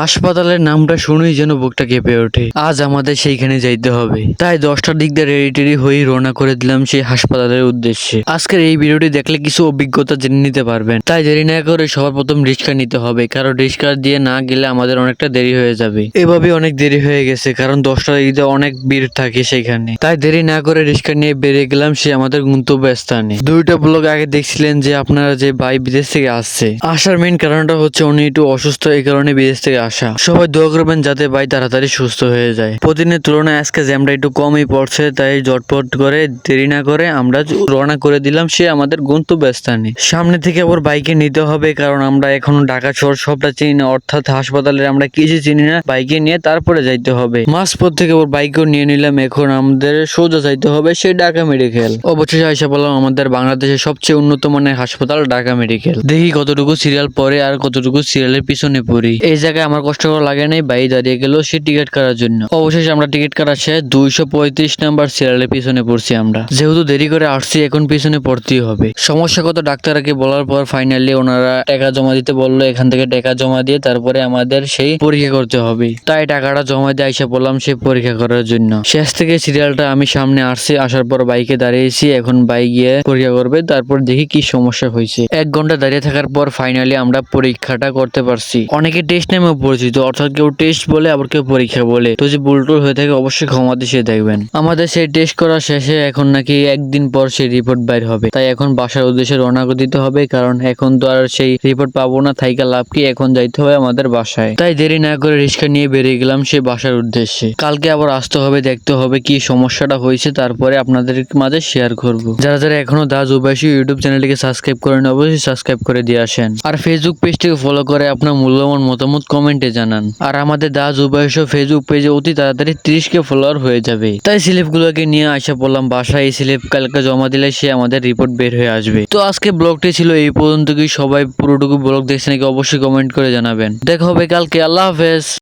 হাসপাতালের নামটা শুনেই যেন বুকটা কেঁপে ওঠে। আজ আমাদের সেইখানে যাইতে হবে। তাই দশটার দিক দিয়ে রেডি টেডি হয়ে রওনা করে দিলাম সেই হাসপাতালের উদ্দেশ্যে। আজকের এই ভিডিওটি দেখলে কিছু অভিজ্ঞতা জেনে নিতে পারবেন। তাই দেরি না করে সবার প্রথম রিক্সা নিতে হবে, কারণ রিক্সা দিয়ে না গেলে আমাদের অনেকটা দেরি হয়ে যাবে। এভাবে অনেক দেরি হয়ে গেছে, কারণ দশটার দিক দিয়ে অনেক ভিড় থাকে সেখানে তাই দেরি না করে রিক্সা নিয়ে বেরিয়ে গেলাম সে আমাদের গন্তব্য স্থানে দুইটা ব্লগ আগে দেখছিলেন যে আপনারা যে ভাই বিদেশ থেকে আসছে। আসার মেইন কারণটা হচ্ছে উনি একটু অসুস্থ, এই কারণে বিদেশ থেকে আসা। সবাই দোয়া করবেন যাতে ভাই তাড়াতাড়ি সুস্থ হয়ে যায়। প্রতিদিনের তুলনায় আজকে জ্যামটা একটু কমই পড়ছে, তাই জটপট করে দেরি না করে আমরা রওনা করে দিলাম, সে আমাদের গন্তব্য স্থানে সামনে থেকে আবার বাইকে নিতে হবে, কারণ আমরা এখনও ঢাকা শহর সবটা চিনি না, অর্থাৎ হাসপাতালে আমরা কিছু চিনি না, বাইকে নিয়ে তারপরে যাইতে হবে। মাসপর থেকে ওর বাইকও নিয়ে নিলাম, এখন আমাদের সোজা যাইতে হবে, সেই ঢাকা মেডিকেল। অবশেষে আইসা বললাম আমাদের বাংলাদেশের সবচেয়ে উন্নত মানের হাসপাতাল ঢাকা মেডিকেল। দেখি কতটুকু সিরিয়াল পরে আর কতটুকু সিরিয়ালের পিছনে পড়ি। এই জায়গায় আমার কষ্ট লাগে নাই বাই দাঁড়িয়ে গেল সে টিকিট কাটার জন্য। অবশেষে আমরা টিকিট কাটা শেষ দুইশো পঁয়ত্রিশ নাম্বার সিরিয়ালের পিছনে পড়ছি আমরা। যেহেতু দেরি করে আসছি, এখন পিছনে পড়তেই হবে। সমস্যা সমস্যাগত ডাক্তারকে বলার পর ফাইনালি ওনারা টাকা জমা দিতে বলল, এখান থেকে টাকা জমা দিয়ে তারপরে আমাদের সেই পরীক্ষা করতে হবে। তাই টাকাটা জমা দিয়ে আইসা বললাম সেই পরীক্ষা করার জন্য। শেষ থেকে সিরিয়ালটা আমি সামনে আসছি, আসার পর বাইকে দাঁড়িয়েছি, এখন বাইক গিয়ে পরীক্ষা করবে, তারপর দেখি কি সমস্যা হয়েছে। এক ঘণ্টা দাঁড়িয়ে থাকার পর ফাইনালি আমরা পরীক্ষাটা করতে পারছি। অনেকে টেস্ট নামেও পরিচিত। অর্থাৎ কেউ টেস্ট বলে, আবার কেউ পরীক্ষা বলে। তো যে বুলটুল হয়ে থাকে, অবশ্যই ক্ষমা দিয়ে দেখবেন। আমাদের সেই টেস্ট করা শেষে এখন নাকি একদিন পর সেই রিপোর্ট বাইর হবে। তাই এখন বাসার উদ্দেশ্যে রওনা দিতে হবে, কারণ এখন তো আর সেই রিপোর্ট পাবো না। থাইকা লাভ কি? এখন যাইতে হবে আমাদের বাসায়। তাই দেরি না করে রিক্সা নিয়ে বেরিয়ে গেলাম সেই বাসার উদ্দেশ্যে। কালকে আবার আসতে হবে, দেখতে হবে কি সমস্যাটা হয়েছে। তারপরে আপনাদের মাঝে শেয়ার করব। যারা যারা এখনও দাস উবাসী ইউটিউব চ্যানেলটিকে সাবস্ক্রাইব করেন অবশ্যই সাবস্ক্রাইব করে দিয়ে আসেন। আর ফেসবুক পেজটিকে ফলো করে আপনার মূল্যবান মতামত কমেন্টে জানান। আর আমাদের দাস উবাস ফেসবুক পেজে অতি তাড়াতাড়ি ত্রিশ কে ফলোয়ার হয়ে যাবে। তাই স্লিপগুলোকে নিয়ে আসা পড়লাম বাসায় এই স্লিপ কালকে জমা দিলে সে আমাদের রিপোর্ট বের হয়ে আসবে। তো আজকে ব্লগটি ছিল এই পর্যন্ত কি? সবাই পুরোটুকু ব্লগ দেখছে নাকি? অবশ্যই কমেন্ট করে জানাবেন। দেখা হবে কালকে। আল্লাহ হাফেজ।